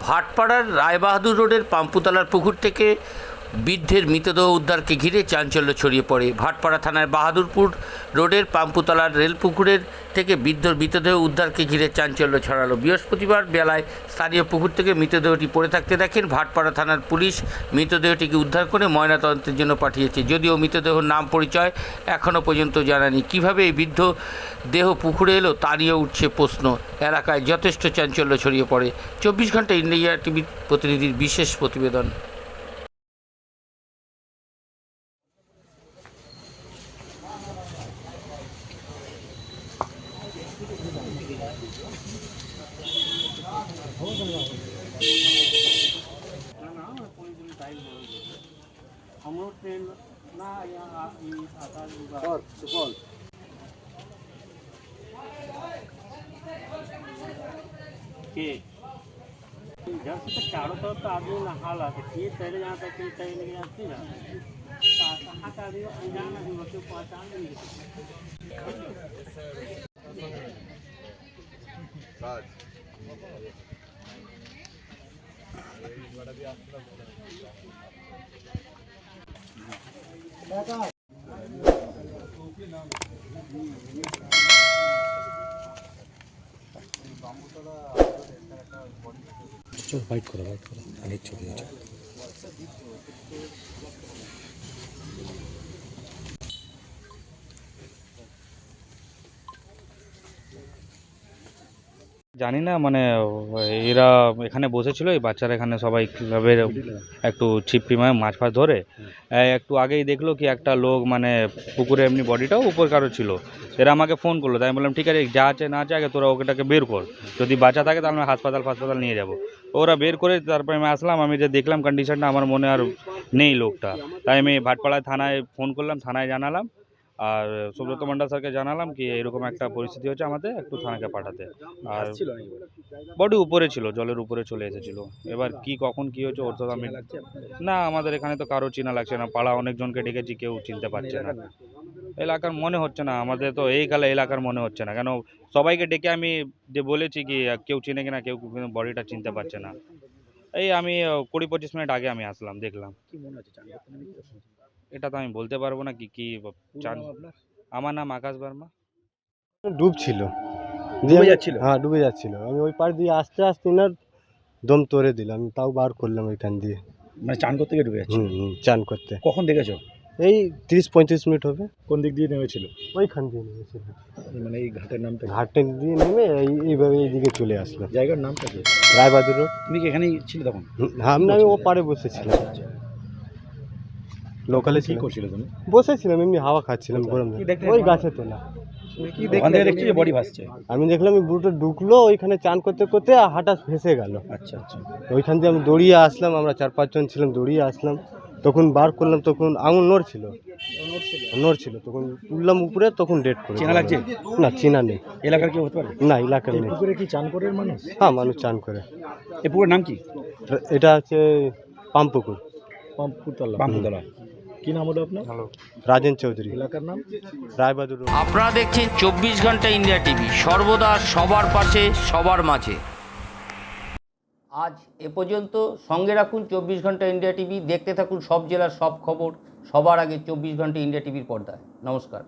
ভাটপাড়ার রায়বাহাদুর রোডের পাম্পুতলার পুকুর থেকে বৃদ্ধের মৃতদেহ উদ্ধারকে ঘিরে চাঞ্চল্য ছড়িয়ে পড়ে। ভাটপাড়া থানার বাহাদুরপুর রোডের পাম্পুতলার রেলপুকুরের থেকে বৃদ্ধর মৃতদেহ উদ্ধারকে ঘিরে চাঞ্চল্য ছড়ালো। বৃহস্পতিবার বেলায় স্থানীয় পুকুর থেকে মৃতদেহটি পড়ে থাকতে দেখেন ভাটপাড়া থানার পুলিশ মৃতদেহটিকে উদ্ধার করে ময়নাতদন্তের জন্য পাঠিয়েছে। যদিও মৃতদেহর নাম পরিচয় এখনও পর্যন্ত জানানি। কীভাবে এই বৃদ্ধ দেহ পুকুরে এলো তা নিয়ে উঠছে প্রশ্ন। এলাকায় যথেষ্ট চাঞ্চল্য ছড়িয়ে পড়ে। চব্বিশ ঘণ্টা ইন্ডিয়া টিভির প্রতিনিধির বিশেষ প্রতিবেদন। और सुपौल। जब से तो चारों तरफ़ तो आदमी नहा ला ये तैरे जहाँ तक ये तैरे लेके जाते ना कहाँ का आदमी अनजान आदमी बच्चों को तो पहचान नहीं बड़ा 저 화이트 거다 화이트 거다 아니 저기 জানি না মানে এরা এখানে বসেছিল, এই বাচ্চারা এখানে সবাই ক্লাবের একটু ছিপি মানে মাছ ফাছ ধরে। একটু আগেই দেখল কি একটা লোক মানে পুকুরে এমনি বডিটাও উপর কারও ছিল। এরা আমাকে ফোন করল, তাই আমি বললাম, ঠিক আছে, যা আছে না আছে, আগে তোরা ওকেটাকে বের কর। যদি বাচ্চা থাকে, তাহলে আমি হাসপাতাল ফাসপাতাল নিয়ে যাব। ওরা বের করে তারপরে আমি আসলাম, আমি যে দেখলাম কন্ডিশনটা আমার মনে আর নেই লোকটা। তাই আমি ভাটপাড়ায় থানায় ফোন করলাম, থানায় জানালাম। আর সুব্রত মন্ডল স্যারকে জানালাম কি এরকম একটা পরিস্থিতি হচ্ছে আমাদের একটু থানাকে পাঠাতে। আর বডি উপরে ছিল জলের উপরে চলে এসেছিল। এবার কি কখন কি হচ্ছে ওর তো আমি না আমাদের এখানে তো কারও চেনা লাগছে না পাড়া অনেকজনকে ডেকেছি কেউ চিনতে পারছে না। এলাকার মনে হচ্ছে না আমাদের তো এই কালে এলাকার মনে হচ্ছে না। কেন সবাইকে ডেকে আমি যে বলেছি কি কেউ চিনে কিনা কেউ কিন্তু বডিটা চিনতে পারছে না। এই আমি কুড়ি পঁচিশ মিনিট আগে আমি আসলাম দেখলাম। এটা তো আমি বলতে পারব না কি কি চান। আমার নাম আকাশ বর্মা। ডুবছিল। ডুবে যাচ্ছিল? হ্যাঁ ডুবে যাচ্ছিল। আমি ওই পাড় দিয়ে আস্তে আস্তে না দম তোরে দিলাম তাও বার করলাম ওইখান দিয়ে। মানে চান করতে গিয়ে ডুবে যাচ্ছে? চান করতে। কখন দেখেছ? এই তিরিশ পঁয়ত্রিশ মিনিট হবে। কোন দিক দিয়ে নেমেছিল? ওইখান দিয়ে নেমেছিল। মানে এই ঘাটের নামটা কি? ঘাটে দিয়ে নেমে এই এইভাবে এইদিকে চলে আসলো। জায়গার নামটা কি? রায়বাহাদুর রোড। তুমি কি এখানেই ছিলে তখন? হ্যাঁ আমি আমি ও পারে বসেছিলাম লোকালে কি ছিল? করছিলে তুমি? বসেছিলাম এমনি হাওয়া খাচ্ছিলাম গরম ওই গাছে তোলা। ওখান দেখছি বডি ভাসছে। আমি দেখলাম বুড়োটা ঢুকলো ওইখানে চান করতে করতে হঠাৎ ভেসে গেল। আচ্ছা আচ্ছা। ওইখান দিয়ে আমি দৌড়িয়ে আসলাম আমরা চার পাঁচজন ছিলাম দৌড়িয়ে আসলাম। তখন বার করলাম তখন আঙুল নড়ছিল? নড়ছিল তখন তুললাম উপরে তখন ডেট করে চেনা লাগছে? না চেনা নেই। এলাকার কেউ হতে পারে? না এলাকার নেই। পুকুরে কি চান করে মানুষ? হ্যাঁ মানুষ চান করে। এই পুকুরের নাম কি? এটা হচ্ছে পাম্পুকুর পাম্পুতলা পাম্পুতলা কি নাম হলো আপনার? রাজেন চৌধুরী। এলাকার নাম? রায়বাদুর। আপনারা দেখছেন চব্বিশ ঘণ্টা ইন্ডিয়া টিভি সর্বদা সবার পাশে সবার মাঝে। আজ এ পর্যন্ত সঙ্গে রাখুন চব্বিশ ঘণ্টা ইন্ডিয়া টিভি দেখতে থাকুন সব জেলার সব খবর সবার আগে চব্বিশ ঘণ্টা ইন্ডিয়া টিভির পর্দায়। নমস্কার।